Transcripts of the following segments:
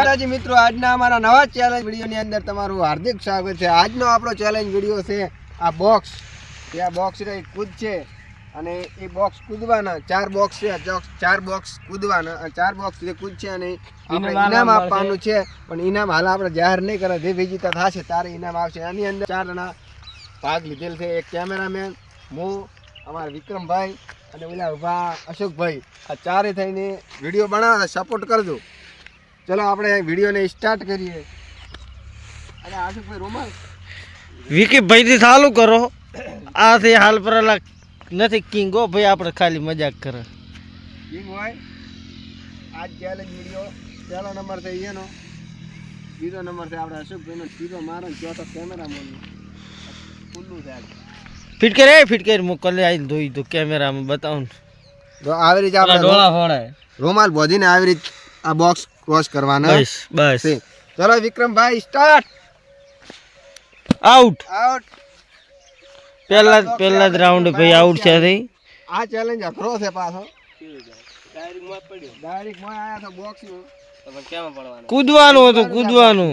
દાદાજી મિત્રો આજના અમારા નવા ચેલેન્જ વિડીયોની અંદર તમારું હાર્દિક સ્વાગત છે. આજનો આપણો ચેલેન્જ વીડિયો છે આ બોક્સ એ આ બોક્સ રહી કૂદ છે. અને એ બોક્સ કૂદવાના ચાર બોક્સ છે ચાર બોક્સ કૂદવાના ચાર બોક્સ જે કૂદ છે અને આપણે ઇનામ આપવાનું છે. પણ ઇનામ હાલ આપણે જાહેર નહીં કરે જે વિજેતા થશે તારે ઇનામ આવશે. એની અંદર ચાર જણા ભાગ લીધેલ છે. એક કેમેરામેન હું અમારા વિક્રમભાઈ અને ઓલા ઊભા અશોકભાઈ. આ ચારે થઈને વીડિયો બનાવે સપોર્ટ કરજો. ચલો આપણે વિડીયોને સ્ટાર્ટ કરીએ. અને આશુભાઈ રોમલ વિકી ભાઈથી ચાલુ કરો. આથી હાલ પરેલા નથી કિંગો ભાઈ આપણે ખાલી મજાક કરે. કિંગ હોય. આજ ચેલેન્જ વીડિયો પહેલો નંબર છે એનો. બીજો નંબર છે આપણે અશોકભાઈનો ત્રીજો મારો ચોથો કેમેરામેનનો ખુલ્લું આજ. ફિટ કરે ફિટ કરી હું કલે આવીને ધોઈ દો કેમેરામાં બતાવું તો આવી રીતે આપણે ફોડાય. રૂમાલ બોધીને આવી રીતે આ બોક્સ ક્રોસ કરવાના. બસ બસ. ચલો વિક્રમભાઈ સ્ટાર્ટ આઉટ આઉટ પહેલા પહેલા જ રાઉન્ડ ભાઈ આઉટ છે. થઈ આ ચેલેન્જ અઘરો છે પાછો. આયા તો કૂદવાનું હતું કૂદવાનું.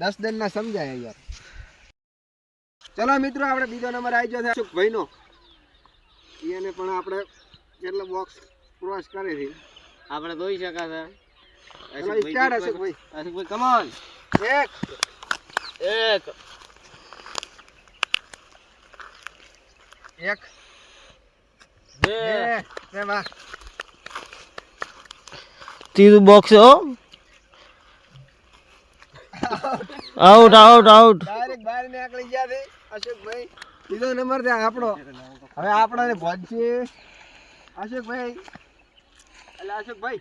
દસ દિન ના સમજાય યાર. ચલો મિત્રો આપણે બીજો નંબર આવી ગયો છે. અશોકભાઈ નો એને પણ આપણે કેટલો બોક્સ ક્રોસ કરે છે. આપણે જોઈ શકાશે. ચલો સ્ટાર્ટ અશોકભાઈ અશોકભાઈ કમાન એક એક એક બે બે બે વાહ ત્રીજું બોક્સ હો આઉટ આઉટ આઉટ ડાયરેક્ટ બહાર નીકળી ગયા છે અશોકભાઈ બીજો નંબર છે આપણો. હવે આપણા પહોંચીએ અશોકભાઈ એટલે અશોકભાઈ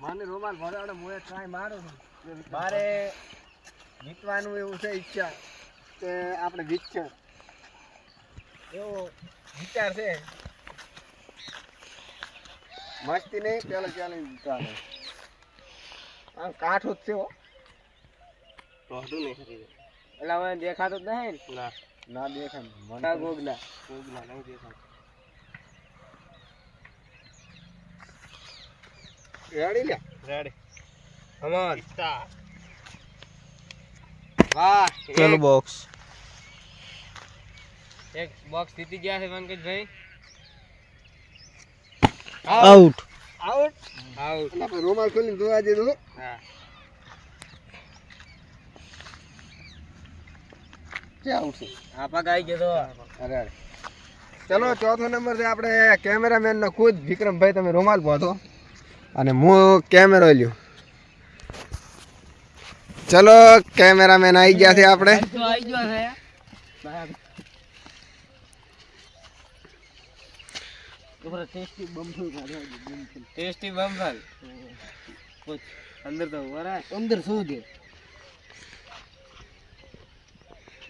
મને રોમાલ ભરાવડે મોએ ટ્રાય મારું છું મારે જીતવાનું એવું છે ઈચ્છા કે આપણે જીતશે. એવો વિચાર છે. મસ્તી નહીં પેલો ચેલેન્જ જીતવાનો આમ કાઠું જ છે હો. એટલે હવે દેખાતું જ નહીં ના? ના. દેખાય મને ગોગલા ગોગલા નહીં દેખાય રેડી લે રેડી. કમોન વાહ પેલું બોક્સ એક બોક્સ જીતી ગયા છે પંકજભાઈ. આઉટ આઉટ આઉટ આપણે રૂમાલ ખોલીને જોવા દેજો હા. કે આઉટ છે આ પગ આવી ગયો અરે અરે. ચલો ચોથો નંબર છે આપણે કેમેરામેન નો ખુદ વિક્રમભાઈ તમે રૂમાલ બાંધો અને હું કેમેરો લ્યો. ચલો કેમેરામેન આવી ગયા છે આપણે. આવી ગયો છે ટેસ્ટી બમ્બલ અંદર તો અંદર શું દે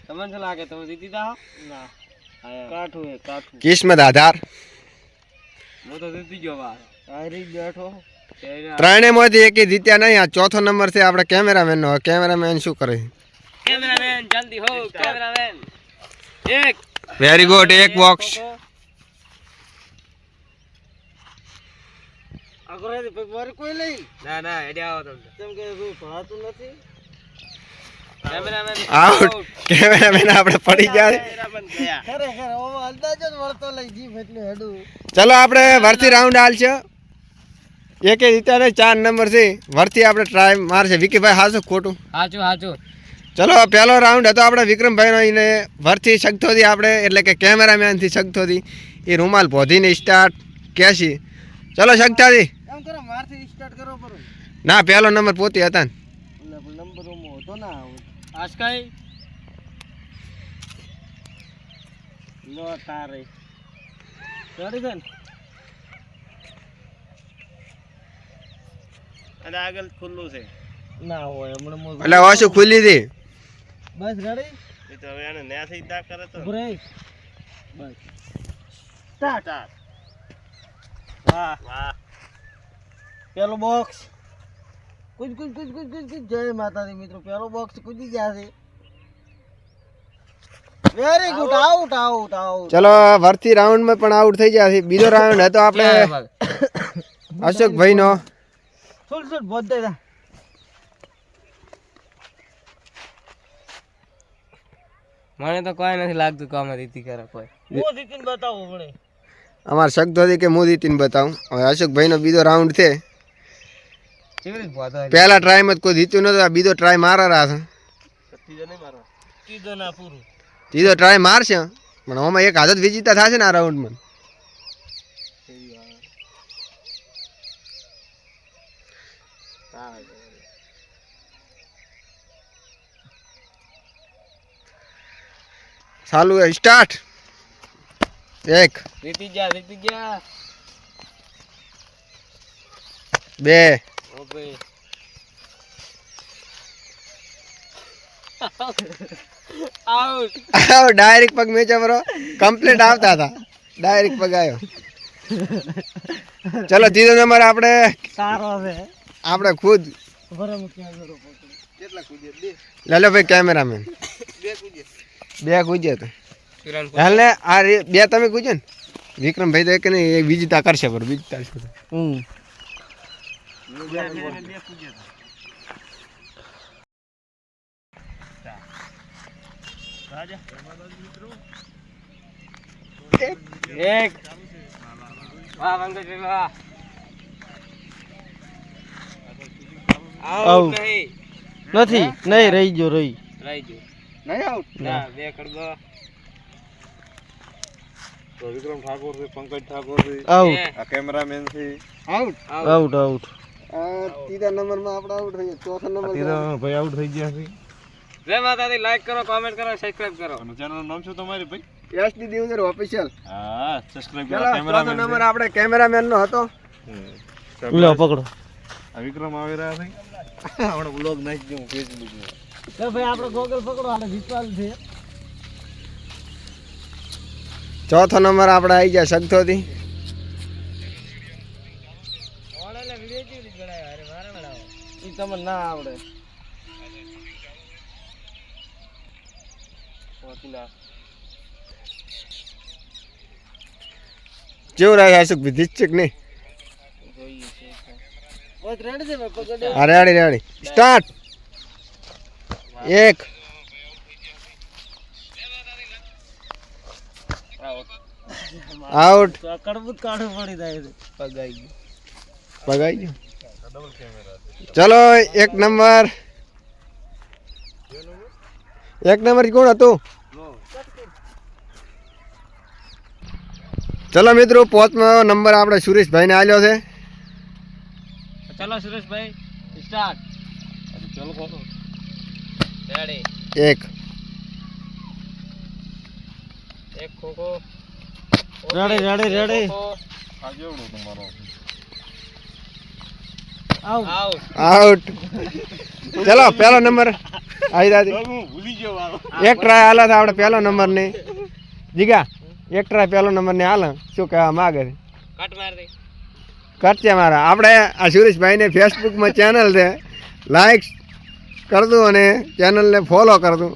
તમને શું લાગે? તમે જીતી જાઓ? ના. કાઠું હે કાઠું. કિસ્મત આધાર. હું તો જીતી ગયો વાર આરી બેઠો. ત્રણેયમાંથી એક જીત્યા નહીં. આ ચોથો નંબર છે આપણે કેમેરામેન નો કેમેરામેન શું કરે? કેમેરામેન જલ્દી હો કેમેરામેન. એક. વેરી ગુડ એક બોક્સ અગરે મારે કોઈ લઈ? ના ના એડી આવો તમે. કેમ કે શું ભણાતું નથી. આઉટ કેમેરામેન આપણે પડી ગયા છે. ખરેખર ઓ અંદાજ જ વળતો લઈ જીભ એટલે હેડું. ચલો આપણે વરથી રાઉન્ડ હાલશે એકે રીતે નહીં ચાર નંબર છે. વરથી આપણે ટ્રાય મારશે. વિકીભાઈ હાચું ખોટું. હાચું હાચું ચલો પહેલો રાઉન્ડ હતો આપણે વિક્રમભાઈનો. એને વરથી શકતોથી આપણે એટલે કે કેમેરામેનથી હતી એ રૂમાલ ભોધીને સ્ટાર્ટ કેસી. ચલો શકતાથી એમ કરો મારથી સ્ટાર્ટ કરો ના પહેલો નંબર પોતે હતા ને. નંબર રૂમ હતો ના આસ્કાઈ લો તારે ચડી ગઈ અને આગળ ખુલ્લું છે. ના હોય હમણાં મોં એટલે વાસો ખુલ્લી હતી? બસ રેડી એ તો હવે એને ન્યાથી દા કરે તો. બ્રેક બસ. સ્ટાર્ટ વાહ. વાહ. પેલો બોક્સ કુજ કુજ કુજ કુજ કુજ કુદ. જય માતાજી મિત્રો પેલો બોક્સ કુજી ગયા છે. Very good out out out ચલો રાઉન્ડમાં પણ આઉટ થઈ ગયા છે. બીજો રાઉન્ડ હતો આપણે. અશોકભાઈનો. સુલ ಸುಳ್ ಸುಳ್ મને તો કોઈ નથી લાગતું કે અમે રીતિ કરે કોઈ. હું રીતિન બતાવું મને અમાર શબ્દ હતી કે હું રીતિન બતાવું. હવે અશોકભાઈ નો બીજો રાઉન્ડ છે. પહેલા ટ્રાયમાં જ કોઈ જીત્યું નતું આ બીજો ટ્રાય મારા રહ્યા છે. ત્રીજો ટ્રાય મારશે પણ આમાં એક હાથત વિજેતા થશે ને આ રાઉન્ડમાં ચાલુ સ્ટાર્ટ એક રીતી જા રીતી જા બે ઓકે આઉટ ડાયરેક્ટ પગ મેચા બરો કમ્પ્લીટ આવતા હતા. ડાયરેક્ટ પગ આવ્યો. ચલો ત્રીજો નંબર આપણે સારો છે આપણે ખુદ. બરાબર ક્યાં કરો લેલો ભાઈ કેમેરામેન બે ગુજ્યા તો. હાલે આ રે- બે તમે ગુજ્યો ને? વિક્રમભાઈ તો એક ને એક વિજેતા કરશે પર વિજેતા છે હમ. એક. વાહ વાહ. નથી નહીં રહી ગયો રહી. રહી ગયું. નહીં આઉટ ના. બે કડબો વિક્રમ ઠાકોર છે પંકજ ઠાકોર છે. આઉટ આ કેમેરામેન છે. આઉટ આઉટ આઉટ ત્રીજા નંબરમાં આપણે આઉટ થઈ ચોથા નંબર ભાઈ આઉટ થઈ ગયા છે. જય માતાજી લાઈક કરો કોમેન્ટ કરો સબસ્ક્રાઇબ કરો. અને ચેનલનું નામ શું તમારી ભાઈ? એસડી દેવદર ઓફિશિયલ હા સબસ્ક્રાઇબ કરો ચોથો કેમેરામેન નંબર આપણે કેમેરામેન નો હતો લો પકડો. આ વિક્રમ આવી રહ્યા છે. આપણે બ્લોગ નાખી દઉં ફેસબુકમાં. તો ભાઈ આપણો ગોગલ પકડો હાલે વિશાલ છે. ચોથો નંબર આપણે આવી. ગયા તમને ના આવડે. કેવું રાખે અશોક છે કે નહીં? Ready ready. સ્ટાર્ટ. એક. આઉટ કડબૂત કાઢવું પડી જાય છે. પગાઈ ગયું. પગાઈ ગયો? ચલો એક નંબર. એક નંબર કોણ હતું? ચલો મિત્રો પાંચમો નંબર આપણે સુરેશભાઈને આવ્યો છે. ચલો સુરેશભાઈ સ્ટાર્ટ ચલો એક. એક ખોખો. રેડી રેડી રેડી આ તમારો. આઉટ આઉટ આઉટ ચલો પહેલો નંબર આવી દાદી ભૂલી ગયો એક ટ્રાય હાલે છે આપણે પહેલો નંબર ને. જીગા એક ટ્રાય પહેલો નંબર ને હાલ શું કહેવા માગે છે? કટ માર દે. કરશે મારા. આપણે આ સુરેશભાઈને ફેસબુકમાં ચેનલ છે. લાઈક કરતું અને ચેનલને ફોલો કરતું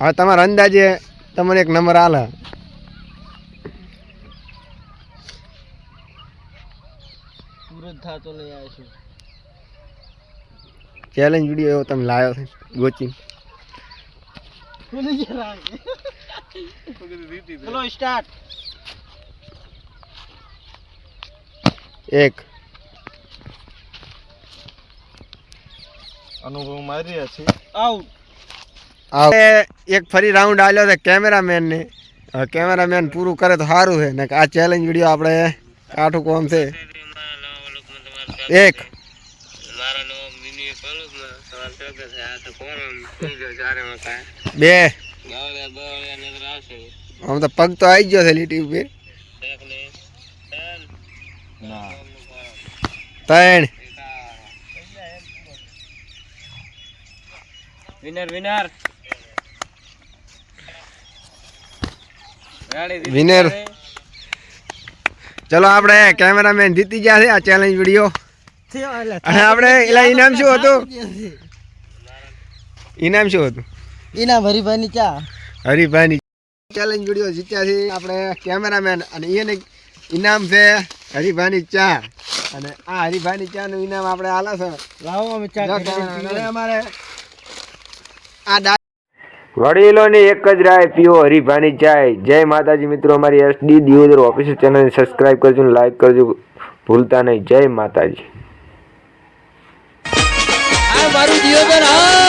હવે તમારા અંદાજે તમને એક નંબર આલે. ચેલેન્જ વીડિયો એવો તમે લાવ્યો છે ગોચી ચલો સ્ટાર્ટ એક. અનુભવ મારી રહ્યા છે. આવ. હવે એક ફરી રાઉન્ડ આલ્યો છે કેમેરામેન ને. કેમેરામેન પૂરું કરે તો સારું છે. ને આ ચેલેન્જ વીડિયો આપણે કાઠું કોમ છે. એક. બે. આમ તો પગ તો આવી ગયો છે લીટી ઉપર. એક ને. ત્રણ. વિનર વિનર ચલો આપણે કેમેરામેન જીતી ગયા છે આ ચેલેન્જ વીડિયો અને આપણે એલા ઇનામ શું હતું? ઇનામ શું હતું? એના ભરીભાઈ ની ચા. હરિભાઈની ચેલેન્જ વીડિયો જીત્યા છે. આપણે કેમેરામેન અને એને ઇનામ છે હરિભાઈની ચા. અને આ હરિભાઈની ચાનું ઇનામ આપણે આલા છે. લાવો અમે ચા અમારે આ વડીલોની એક જ રાય પીઓ હરિભાની ચાય. જય માતાજી મિત્રો અમારી એસડી દિયોદર ઓફિસિયલ ચેનલને સબસ્ક્રાઇબ કરજો અને લાઈક કરજો. ભૂલતા નહીં. જય માતાજી. મારું દિયોદર હા.